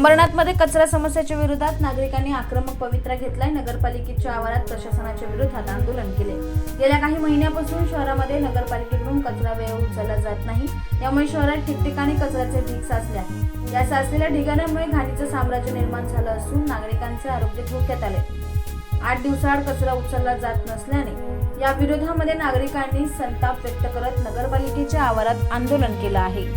अंबरनाथमध्ये कचरा समस्येच्या विरोधात नागरिकांनी आक्रमक पवित्रा घेतलाय. नगरपालिकेच्या आवारात प्रशासनाच्या विरोधात आंदोलन केले. गेल्या काही महिन्यापासून शहरामध्ये नगरपालिकेकडून कचरा वेळ उचलला जात नाही. यामुळे शहरात ठिकठिकाणी कचऱ्याचे ढीग साचले आहे या साचलेल्या ढिगाण्यामुळे घाणीचं साम्राज्य निर्माण झालं असून नागरिकांचे आरोग्य धोक्यात आले. आठ दिवसाआड कचरा उचलला जात नसल्याने या विरोधामध्ये नागरिकांनी संताप व्यक्त करत नगरपालिकेच्या आवारात आंदोलन केलं आहे.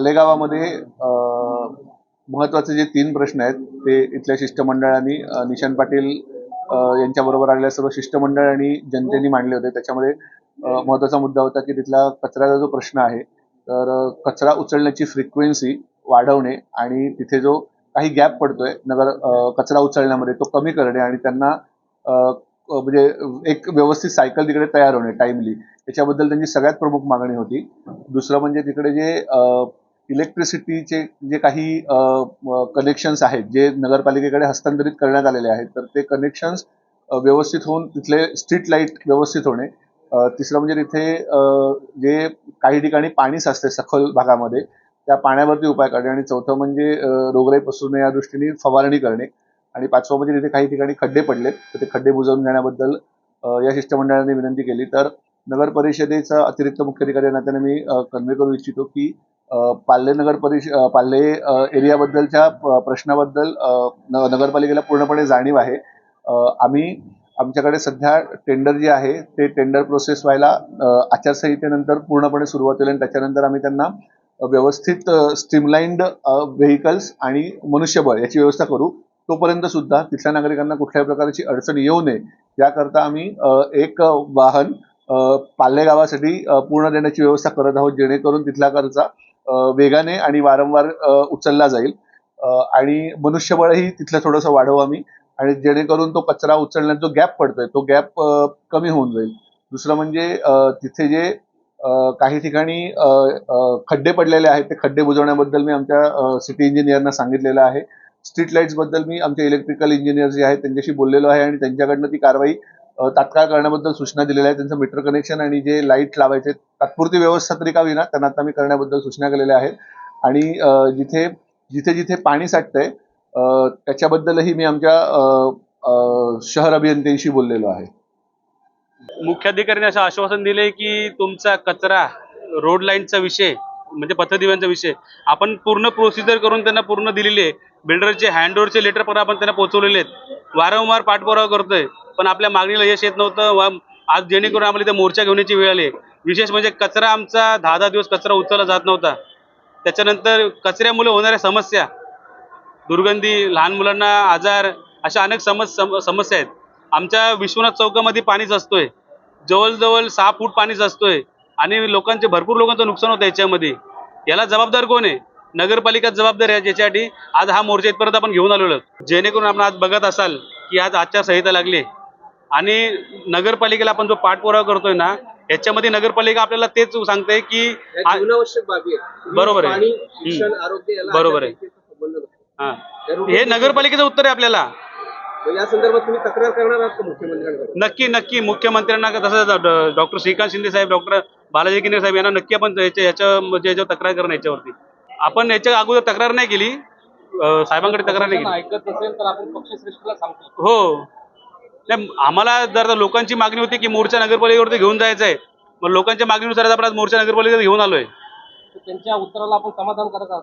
आलेगावामध्ये महत्त्वाचे महत्त्वाचे जे तीन प्रश्न आहेत ते इथल्या शिष्टमंडळांनी निशांत पाटील यांच्याबरोबर आलेल्या सर्व शिष्टमंडळ आणि जनतेने मांडले होते. त्याच्यामध्ये महत्त्वाचा महत्त्वाचा मुद्दा होता की तिथला कचऱ्याचा जो प्रश्न आहे तर कचरा उचलण्याची फ्रिक्वेन्सी वाढवणे आणि तिथे जो काही गॅप पडतोय नगर कचरा उचलण्यामध्ये तो कमी करणे आणि त्यांना म्हणजे एक व्यवस्थित सायकल तिकडे तयार होणे टाइमली याच्याबद्दल त्यांची सगळ्यात प्रमुख मागणी होती. दुसरं म्हणजे तिकडे जे इलेक्ट्रिसिटीचे जे काही कनेक्शन्स आहेत जे नगरपालिकेकडे हस्तांतरित करण्यात आलेले आहेत तर ते कनेक्शन्स व्यवस्थित होऊन तिथले स्ट्रीट लाइट व्यवस्थित होणे तिसरं म्हणजे तिथे जे काही ठिकाणी पाणी साचते सखल भागामध्ये त्या पाण्यावरती उपाय करणे आणि चौथं म्हणजे रोगराई पसरू नये या दृष्टीने फवारणी करणे आणि पाचवं म्हणजे तिथे काही ठिकाणी खड्डे पडले तर ते खड्डे बुजवून घेण्याबद्दल या शिष्टमंडळाने विनंती केली. तर नगर परिषदेचा अतिरिक्त मुख्याधिकारी या नात्याने मी कन्वे करू इच्छितो की पाल्ले नगर परिष पाल्ले एरियाबद्दलच्या प्रश्नाबद्दल न- नगरपालिकेला पूर्णपणे जाणीव आहे. आम्ही आमच्याकडे सध्या टेंडर जे आहे ते टेंडर प्रोसेस व्हायला आचारसंहितेनंतर पूर्णपणे सुरुवात होईल आणि त्याच्यानंतर आम्ही त्यांना व्यवस्थित स्ट्रीमलाइंड व्हेकल्स आणि मनुष्यबळ याची व्यवस्था करू. तोपर्यंत सुद्धा तिथल्या नागरिकांना कुठल्याही प्रकारची अडचण येऊ नये. याकरता आम्ही एक वाहन पाल्ले गावासाठी पूर्ण देण्याची व्यवस्था करत आहोत जेणेकरून तिथला खर्च वेगाने आणि वारंवार उचलला जाईल. आणि मनुष्यबळही तिथलं थोडंसं वाढवू आम्ही. आणि जेणेकरून तो कचरा उचलण्यात जो गॅप पडतोय तो गॅप कमी होऊन जाईल. दुसरं म्हणजे तिथे जे काही ठिकाणी खड्डे पडलेले आहेत ते खड्डे बुजवण्याबद्दल मी आमच्या सिटी इंजिनियरना सांगितलेलं आहे. स्ट्रीट लाईट्सबद्दल मी आमचे इलेक्ट्रिकल इंजिनियर जे आहेत त्यांच्याशी बोललेलो आहे आणि त्यांच्याकडनं ती कारवाई तात्काळ करण्याबद्दल सूचना दिलेल्या आहेत. त्यांचं मीटर कनेक्शन आणि जे लाइट लावायचे तात्पुरती व्यवस्था तरी का होईना त्यांना आता मी करण्याबद्दल सूचना केलेल्या आहेत. आणि जिथे जिथे जिथे पाणी साठतंय त्याच्याबद्दलही मी आमच्या शहर अभियंत्यांशी बोललेलो आहे. मुख्याधिकाऱ्यांनी असं आश्वासन दिले की तुमचा कचरा रोड लाईनचा विषय म्हणजे पथदिव्यांचा विषय आपण पूर्ण प्रोसिजर करून त्यांना पूर्ण दिलेली आहे. बिल्डरचे हँडओव्हरचे लेटर पण आपण त्यांना पोहोचवलेले आहेत. वारंवार पाठपुरावा करतोय. पण आपल्या मागणीला यश येत नव्हतं व आज जेणेकरून आम्हाला इथे मोर्चा घेण्याची वेळ आली. विशेष म्हणजे कचरा आमचा दहा दहा दिवस कचरा उचलला जात नव्हता. त्याच्यानंतर कचऱ्यामुळे होणाऱ्या समस्या दुर्गंधी लहान मुलांना आजार अशा अनेक समस सम- समस्या आहेत. आमच्या विश्वनाथ चौकामध्ये पाणीच असतोय जवळजवळ सहा फूट पाणीच असतोय आणि लोकांचे भरपूर लोकांचं नुकसान होतं याच्यामध्ये. याला जबाबदार कोण आहे? नगरपालिका जबाबदार आहे याच्यासाठी आज हा मोर्चा इथपर्यंत आपण घेऊन आलेलो. जेणेकरून आपण आज बघत असाल की आज आचारसंहिता लागली. आणि नगरपालिकेला आपण जो पाठपुरावा करतोय ना याच्यामध्ये नगरपालिका आपल्याला तेच सांगते की बरोबर आहे. बरोबर आहे. हा. हे नगरपालिकेचं उत्तर आहे आपल्याला मग या संदर्भात तुम्ही तक्रार करणार आहात का मुख्यमंत्र्यांकडे नक्की नक्की मुख्यमंत्र्यांना तसं डॉक्टर श्रीकांत शिंदे साहेब डॉक्टर बालाजी किन्ने साहेब यांना नक्की आपण याच्या याच्या म्हणजे याच्यावर तक्रार करणं याच्यावरती आपण याच्या अगोदर तक्रार नाही केली. साहेबांकडे तक्रार नाही केली. ऐकत नसेल तर आपण पक्षश्रेष्ठला सांगतो. हो. नाही आम्हाला जर लोकांची मागणी होती की मोर्चा नगरपालिकेवरती घेऊन जायचं आहे मग लोकांच्या मागणीनुसार आपण आज मोर्चा नगरपालिकेत घेऊन आलोय. त्यांच्या उत्तराला आपण समाधान करत आहात.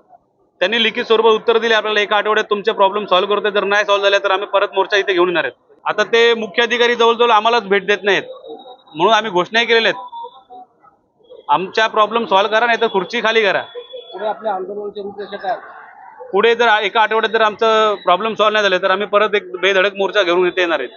त्यांनी लिखित स्वरूपात उत्तर दिले. आपल्याला एका आठवड्यात तुमचे प्रॉब्लेम सॉल्व्ह करते जर नाही सॉल्व्ह झाले तर आम्ही परत मोर्चा इथे घेऊन येणार आहेत. आता ते मुख्य अधिकारी जवळजवळ आम्हालाच भेट देत नाहीत. म्हणून आम्ही घोषणाही केलेल्या आहेत. आमच्या प्रॉब्लेम सॉल्व्ह करा नाही तर खुर्ची खाली करा. पुढे आपल्या आंदोलनाची रूपरेषा काय? पुढे जर एका आठवड्यात जर आमचं प्रॉब्लेम सॉल्व्ह नाही झाले तर आम्ही परत एक बेधडक मोर्चा घेऊन इथे येणार आहेत.